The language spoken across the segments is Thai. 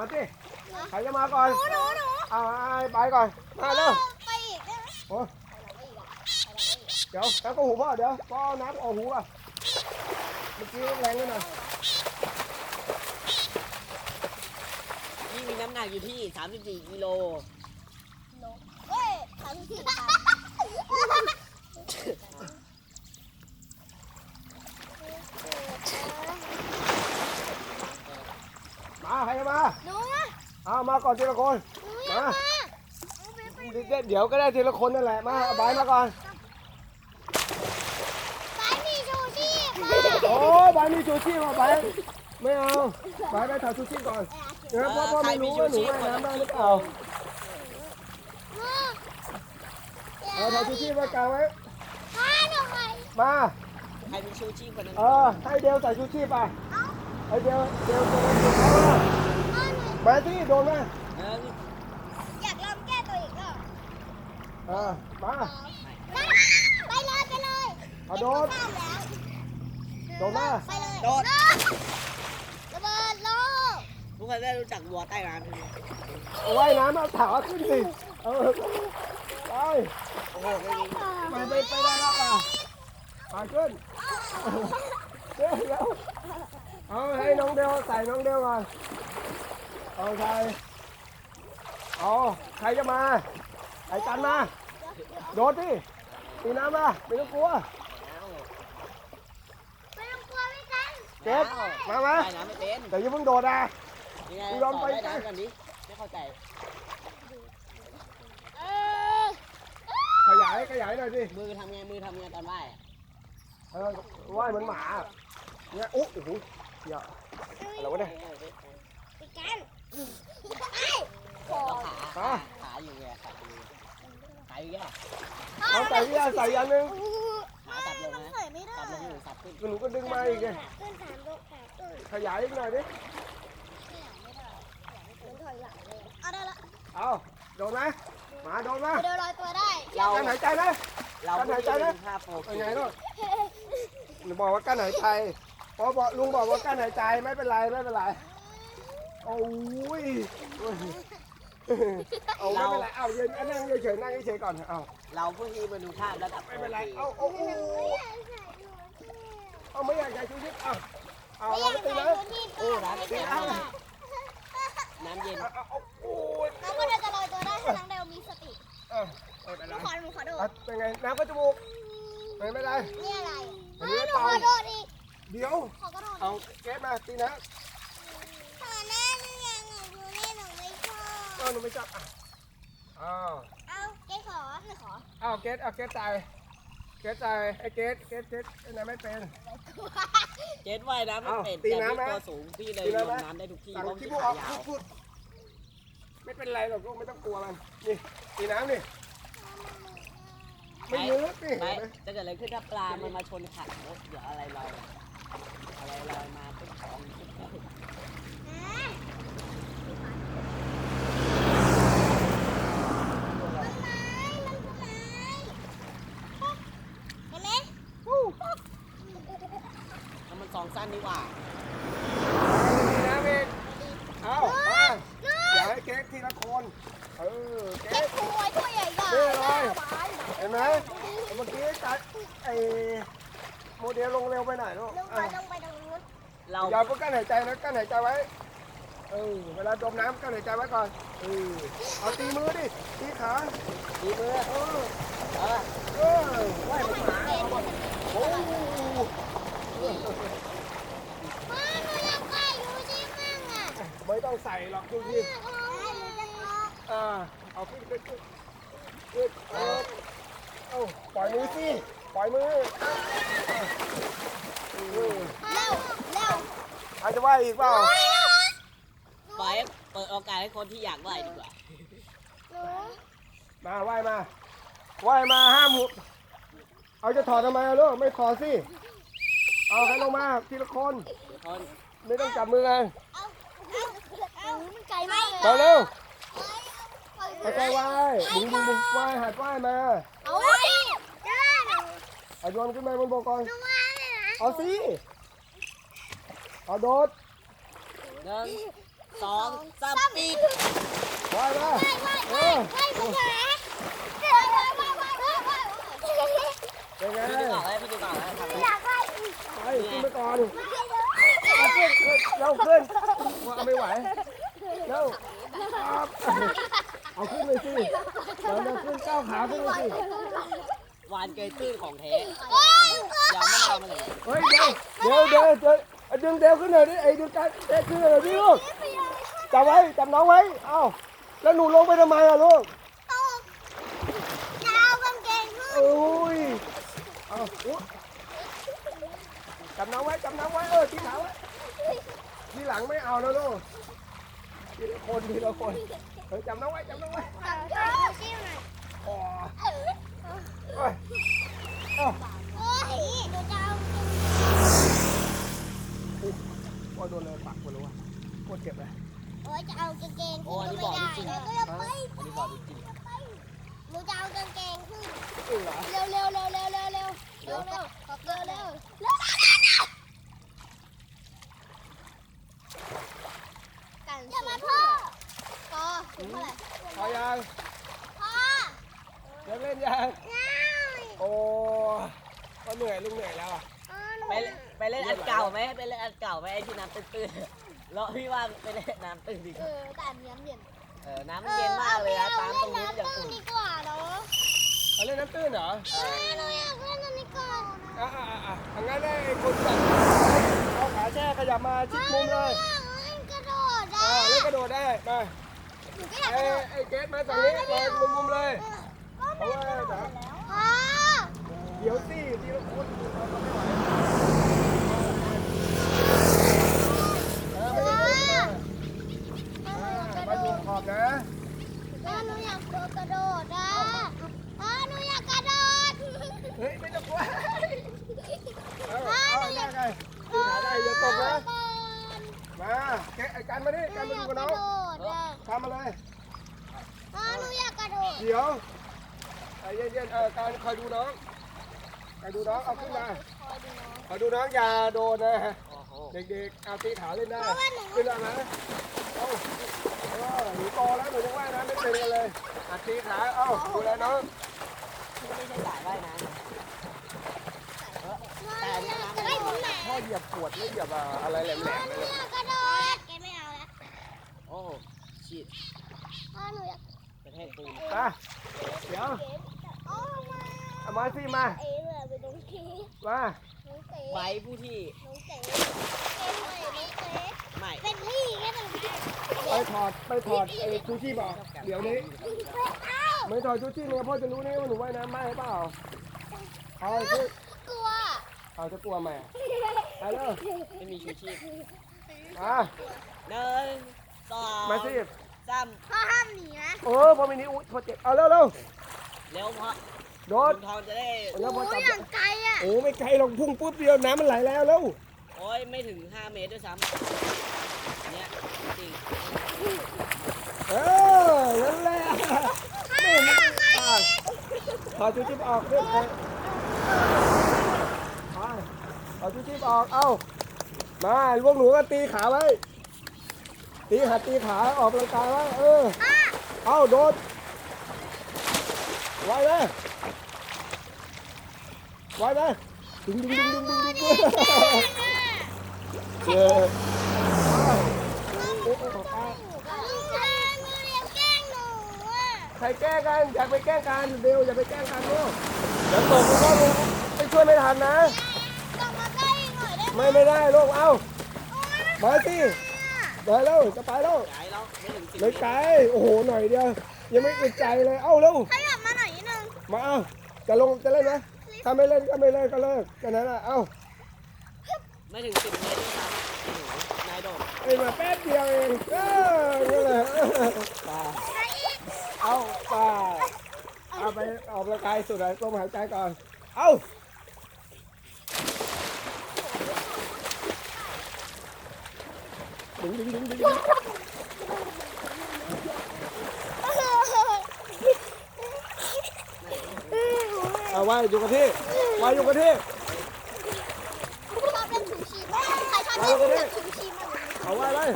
มาสิใครจะมาก่อนหนูหนูหนูเอาไอ้ไปก่อน มาเร็วไปอีกได้ไหมโอ้เดี๋ยวน้ำก็หูพ่อเดี๋ยวพ่อเอาน้ำออกหูอะเมื่อกี้แรงนิดหน่อยนี่มีน้ำหนักอยู่ที่ 34กิโลเฮ้ยทำผิดค่ะมาใครจะมา หนูอะ เอามาก่อนทีละคนหนูอยากมา เดี๋ยวก็ได้ทีละคนนั่นแหละ มาเอาใบมาก่อน ไปมีชูชีพมาโอ้ยใบมีชูชีพอะใบไม่เอาใบไปถ่ายชูชีพก่อนเดี๋ยวพ่อพ่อไม่รู้ว่าหนูว่ายน้ำได้หรือเปล่าเอาถ่ายชูชีพไว้กลางไว้มาหนูไปมา ใครมีชูชีพคนนั้นเออ ให้เดียวใส่ชูชีพอะให้เดียวเดียวตัวนี้เอา มาเอาหนูมาที่โดนไหมเอออยากลองแก้ตัวอีกรอบเออมาได้ไปเลยไปเลยเอาโดนข้ามแล้วโดนมาไปเลยโดดระเบิดโลกทุกคนได้รู้จักวัวใต้น้ำใช่ไหมเอาว่ายน้ำเอาถาขึ้นสิเออไปโอ้โหไม่มีไปไปไปได้แล้วอะไปขึ้นเดี๋ยวเดี๋ยวเอาให้น้องเดียวใส่น้องเดียวก่อน เอาใส่เอาใครจะมาไอ้กันมา โดดดิตีน้ำมาไม่ต้องกลัวไม่ต้องกลัวไม่กันเจ็บมามาใต้น้ำไม่เป็นแต่อย่าเพิ่งโดดอะยังไงกูยอมไปต่ใต้น้ำกันดิไม่เข้าใจเออขยายขยายหน่อยสิมือทำไงมือทำไงตอนไหว้เออว่ายเหมือนหมาเนี่ยโอ้โหเดี๋ยวอะไรวะเนี่ยไปกัน ไอ้แล้วขาอะขาอยู่ไงขาอยู่ขาอยู่แย่เอาใส่ที่ใส่อันนึงขาสับลงมันนะใส่ไม่ได้สับลงอยู่สับขึ้นหนูก็ดึงมาอีกไงขยายอีกหน่อยดิเอาได้ละเอาโดนไหมหมาโดนไหมเดี๋ยวลอยตัวได้เรากั้นหายใจไหมเรากั้นหายใจนะภาพโปรเป็นไงลูกหนูบอกว่ากั้นหายใจพอบอกลุงบอกว่ากั้นหายใจไม่เป็นไรไม่เป็นไร อ้ยเอาไม่เป็นไรเอาเย็นนั่งเฉยๆนั่งเฉยๆก่อนเอาเราเพิ่งที่มาดูภาพระดับไม่เป็นไรเอาเอาเอาเอาไม่อยากใจชูชีพเอาเอาไม่อเรายากไปตีใส่นะชุดที่ตัวไม่ใช่เอาน้ำเย็นเอาเอาเอาโอ้ยแล้วก็เดี๋ยวจะลอยตัวได้ถ้าน้องเดวมีสติเออไม่เป็นหไรนูขอหนูขอโดอะดเป็นไงน้ำก็จมูกไม่เป็นไรนี่อะไรอันเอนี้อหนูเต่าขอโดดอีกเดี๋ยวขอกระโดดเอาเกสมาตีนะ ขอหน้าหนูยังหนูนี่หนูไม่ช อบก็หนูไม่จับอะอ้าวเอาเกขอหนูขออ้าวเกสเอาเกสใจเกสใจไอ้เกสเกสเกสไอ้นายไม่เป็น เจ็ดว่ายน้ำไม่เป็นเอ้าตีแต่น้ำไหมพี่ตัวสูงพี่เลยตีลน้ำไหมงน้ำได้ทุกที่สั่งเพราะขี้พี่มูกอขาอกยาพูวดพูดไม่เป็นไรหรอกลูกไม่ต้องกลัวมันนี่ตีน้ำนี่ไม่เยอะนี่ไม่เห็นไหมจะเกิดอะไรขึ้นถ้าปลามันมาชนขันรถเดี๋ยวอะไรลอยมาอะไรลอยมาเป็นของ มันไม้มันคือไม้เห็นไหม แล้วมันสองสั้น ดีกว่าตีน้ำเองเอามาอย่าให้เกสทีละคน เออ เกเก็บสตัวตัวใหญ่ๆนี่อะไรหวานเห็นไหมเมื่อกี้จัดไอ้โมเดลลงเร็วไปหน่อยลูกลงไปอะลงไปตรงนู้นเราอย่าเพิ่งกั้นหายใจนะกั้นหายใจไว้เออเวลาดมน้ำกั้นหายใจไว้ก่อนเออเอาตีมือดิ ตีขาดีมือ เออเออเออไหวเหมือนหมาโอ้โห พ่อหนูอยากไปดูชิมั่งอะ ไม่ต้องใส่หรอกดูสิหนูจะลองอ่าเอาขึ้นขึ้นขึ้นขึ้นเออเอาปล่อยมือสิปล่อยมืออะเออเร็วเร็วอาจจะว่าอีกเปล่าปล่อยให้เปิดโอกาสให้คนที่อยากว่ายดีกว่าหนูมาไหว้มาไหว้มาห้ามหุบเอาจะถอดทำไมอะลูกไม่ถอดสิเอาให้ลงมาทีละคนคนไม่ต้องจับมือกัน ไปเร็วไปไปไหว้บุ้งบุ้งบุ้งไหายหัดไว้มาเอาไว้เอาโยนขึ้นมาบนบกก่อนเอาสิเอาโดดหนึ่งสองสามปีไหว้มาไหว้ไหว้ไหว้ยังไงพี่ดูต่อแล้วพี่ดูต่อแล้วทำอะไรไปขึ้นไปก่อนขึ้นเราขึ้นว่าไม่ไหว เร็วครับเอาขึ้นเลยสิเดี๋ยวเราขึ้นก้าวขาขึ้นเลยสิวานเกยตื้นของแท้โอ้ยยาวไม่เอามาเลยเฮ้ยเดี๋ยวเดี๋ยวเดี๋ยวเดี๋ยวเอาดึงเดี๋ยวขึ้นหน่อยดิไอ้ดึงกันเด็กขึ้นหน่อยดิลูกจับไว้จับน้องไว้เอ้าแล้วหนูลงไปทำไมอะลูกยาวกางเกงขึ้นโอ้ยเอาอุ๊ยจับน้องไว้จับน้องไว้เออทีหลังไว้ทีหลังไม่เอาแล้วลูก ทีละคนทีละคนเฮ้ยจับน้องไว้จับน้องไว้เท้าจิ้มหน่อยอ๋อเอ้ยเอ้าโอ้ยหนูจะเอาโอ้ยโดนเลยปักหมดเลยว่ะโคตรเจ็บเลยโอ้ยจะเอากางเกงโอ้ขึ้นอันก็นี้ไม่บอกได้จริงเดี๋ยวก็จะไปอันนี้บอกจริงหนูจะเอากางเกงขึ้นจริงเหรอเร็วเร็วเร็วเร็วเร็วเร็วเร็วเร็วเร็วเร็วเร็วกันอย่ามาพ่อพอถึงเมื่อไหร่ พอยัง พ่อ เดี๋ยวเล่นยัง ง่าย โอ้ก็เหนื่อยลุงเหนื่อยแล้วอะ อ๋อหนู ไปเล่นไปเล่นอันเก่าไหมไปเล่นอันเก่า ไหมไอ้ที่น้ำตื้นๆแล้วพี่ว่าไปเล่นน้ำตื้นดีกเอว่าอแต่อันนี้เย็นเออน้ำมันเย็นมากเลยนะตามตรงนี้เออย่างเล่นอุ่นน้ำตื้นดีกว่าเนาะเอาเล่นน้ำตื้นเหรอเออหนูอยากเล่นอันนี้ก่อนอะอะอะอะอังั้นไอ้คนจับเอาขาแช่ขยับมาชิดมุมเลยอยากเล่นกระโดดอ่าอะเล่นกระโดดได้มาหนูก็อยากกไอ้ระโดดไอ้เกสมาตรงนี้มามุมมุมๆเลยเพราะว่าเดี๋ยวพ่อเดี๋ยวสิทีละคนเราไม่ไหวเออไม่ได้ลุกมาอ่ามาดูข อบนะพ่อหนูอยากกระโดดอะพ่อหนูอยากกระโดดเฮ้ยไม่ต้องกลัวเอาเอาได้ไงตีขาได้อย่าตกนะมาแกะไอ้กันมาดิกันมาดูกับน้องโดดอะทำมาเลยพ่อหนูอยากกระโดดเดี๋ยวใจเย็นๆเออการคอยดูน้องคอยดูน้องเอาขึ้นมาคอยดูน้องอย่าโดนนะโอ้โหเด็กๆเอาตีขาเล่นได้ขึ้นแล้วนะเอาเออหนูโตแล้วหนูยังว่ายน้ำไม่เป็นเลยอะตีขาเอ้าดูแลน้องไม่ใช่สายว่ายน้ำแต่เนี่ยนะพ่อเหยียบปวดไม่เหยียบอะไรแหลมๆเลยอยกระโดดแกไม่เอาแล้วโอ้โหฉีดพ่อหนูอยากประเทศปูนอะเดี๋ยวโอ้มาเอามาสิมาเอ๋เลยไปตรงที่มาน้องเต๋ใบผู้ที่ น้องเต๋เต๋เลยน้องเต๋ ไม่ เป็นพี่แค่ตรงนี้ ไปถอ ดไปถอดไอ้ชูชีพออกเดี๋ยวนี้ ไม่ถอดชูชีพเนี่ยพ่อจะรู้นี่ว่าหนูว่ายน้ำได้หรือเปล่าเอาช่วยกลัวเอาจะกลัวไหมไปเลยไม่มีชูชีพมาหนึ่งสองมาสิสามพ่อห้ามหนีนะเออพ่อมีนี้อุ้ยพอเจ็บเอาเร็วเร็วเร็วพราะโดคุดทองจะได้แล้วพอโอ้จับอย่างไกลอะโอ้ไม่ไกลหรอกพุ่งปุ๊บเดียวน้ำมันไหลแล้วเร็วโอ้ยไม่ถึง5เมตรด้วยซ้ำ เออนั่นแหละนี่มันอะถอดชูชีพออกเพื่อนไปไปถอดชูชีพออก เอ้า มาพวกหนูก็ตีขาไว้ ตีขาตีขาออกกำลังกายไว้ เออ เอ้าโดด ไว้เลยไว้เลยดึงดึงดึงดึงดึงดึงดึงเออ ใครแกล้งกันอยากไปแกล้งกันเร็วอย่าไปแกล้งกันลูกเดี๋ยวตกก็ลูกไปช่วยไม่ทันนะกลับมาใกล้หน่อยได้ไหมไม่ไม่ได้ลูกเอ้ามาสิเดี๋ยวแล้วจะไปแล้วไกลแล้วไม่ไกลโอ้โหหน่อยเดียวยังไม่ติดใจเลยเอ้าเร็วขยับมาหน่อยนิดนึงมาเอาจะลงจะเล่นไหมถ้าไม่เล่นก็ไม่เล่นก็เลิกแค่นั้นแหละเอ้าไม่ถึง10เมตร ไอ้มาแป๊บเดียวเองเออนี่นแหละป่าเอาป่าเอาไปออกกำลังกายสุดเลยลมหายใจก่อน เอาดึงดึงดึงดึงดึงเอาไว้อยู่กับที่ไว้อยู่กับที่ชอบ เอาไว้เลย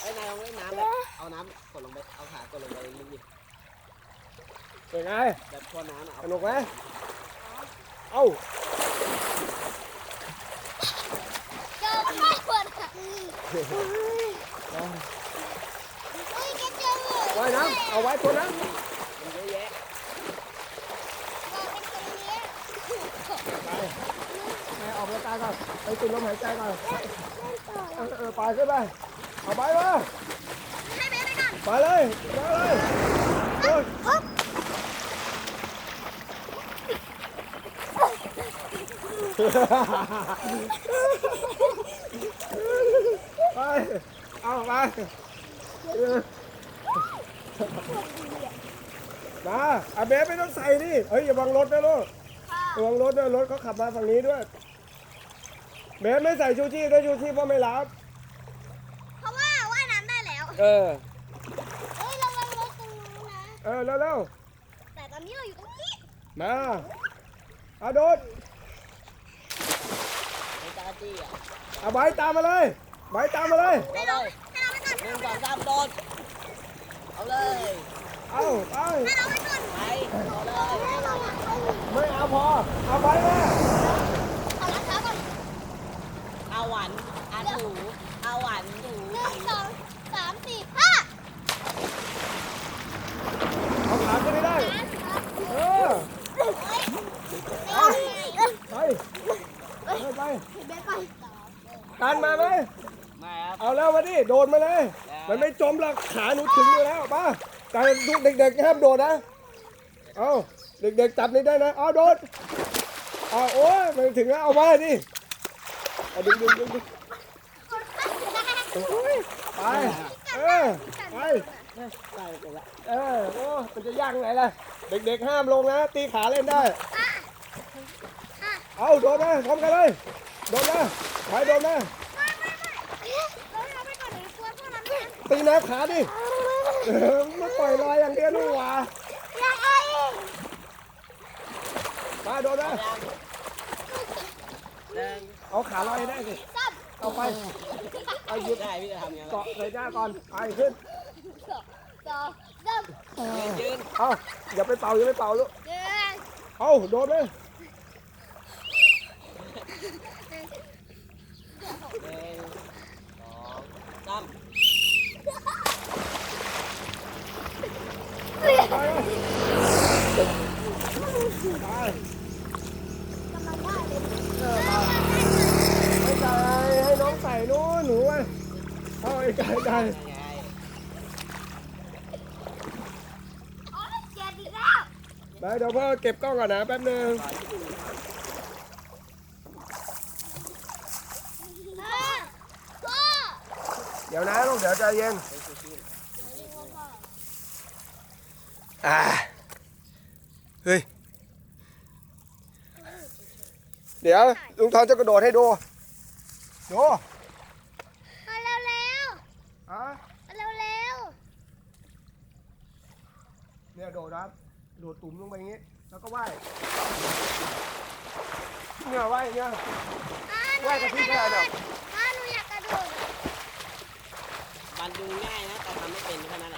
ไอ้นายเอาไว้น้ำแบบเอาน้ำกดลงไปเอาขากดลงไปลึกดิเป็นไงแบบพ่อน้ำสนุกไหมเอ้าเจอไม่ปวดค่ะว่ายน้ำเอาไว้ตัวน้ำ กกำลังกายก่อนไปสูดลมหายใจก่อนเออเออไปขึ้นไปเอาไปมาให้แม่ไปก่อนไปเลยไปเลยเอออ๊บไปเอาไปเออมาอาเบสไม่ต้องใส่ดิเฮ้ยอย่าบังรถนะลูกค่ะระวังรถด้วยรถเขาขับมาฝั่งนี้ด้วย เบสไม่ใส่ชูชีพด้วยชูชีพเพราะไม่รับ เพราะว่าว่ายน้ำได้แล้ว เออ เฮ้ยระวังรถตรงนู้นนะ เออเร็วแต่ตอนนี้เราอยู่ตรงนี้ๆมาเอาโดดไอ้จักรจี้อะเอาใบตามมาเลยใบตามมาเลยเอาเลยให้เราไปก่อนหนึ่งสองสามโดดเอาเลยเอาไปให้เราไปก่อนไปเอาเลยให้เราอยากเอาไม่เอาพอ เอาใบมา เอารองเท้าก่อน เอาหวานอาถูเอาหวานถู หนึ่งสองสามสี่ห้า เอาขาขึ้นให้ได้เออ เฮ้ยไป ไปไปไป เบสไป กันมาไหม มาครับ เอาแล้วมาดิ โดดมาเลย มันไม่จมหรอกขาหนูถึงอยู่แล้วป้าแต่ลูกเด็กๆห้ามโดดนะ เอาเด็กๆจับนี่ได้นะเอาโดดเอาโอ้ยไม่ถึงแล้วเอามาดิเอาดึงดึงดึงดึงโอ้ยไปเออไปไปเออโอ้มันจะยากไงล่ะ เด็กๆห้ามลงนะ ตีขาเล่นได้ เอาโดดนะพร้อมกันเลย โดดนะไปโดดนะ ตีแนวขาดิเออมันปล่อยลอยอย่างเดียวนี่หว่าอยากเอาอีกมาโดดนะหนึ่งเอาขาลอยให้ได้สิซ้เอาไปเอาหยิบได้พี่จะทำยังไงเกาะใส่หน้าก่อนไปขึ้นำสองสามยืนยืนเอาอย่าไปเป่าอย่าไปเป่าลูกหนึ่งเอาโดดเลย หนึ่งสองสาม ไปเลยไปกำลังได้เลยเออมาให้ใส่ให้น้องใส่นู้นหนูอะเอาไอ้ไก่ไก่ยังไงโอ๊ยเจ็บอีกแล้วไปเดี๋ยวพ่อเก็บกล้องก่อนนะแป๊บนึงพ่อพ่อเดี๋ยวนะลูกเดี๋ยวใจเย็น อ่าเฮ้ย เดี๋ยวลุงทองจะกระโดดให้ดู ดูมาเร็วเร็วอะมาเร็วเร็วเนี่ยโดดครับโดดตุ่มลงไปอย่างงี้ แล้วก็ว่ายเนี่ยว่ายเนี่ยอ่าหนูว่าอยากกะกทิระโดได้ดเดี๋ยวอ่าหนูอยากกระโดดมันดูง่ายนะแต่ทำไม่เป็นแค่นั้นแหละ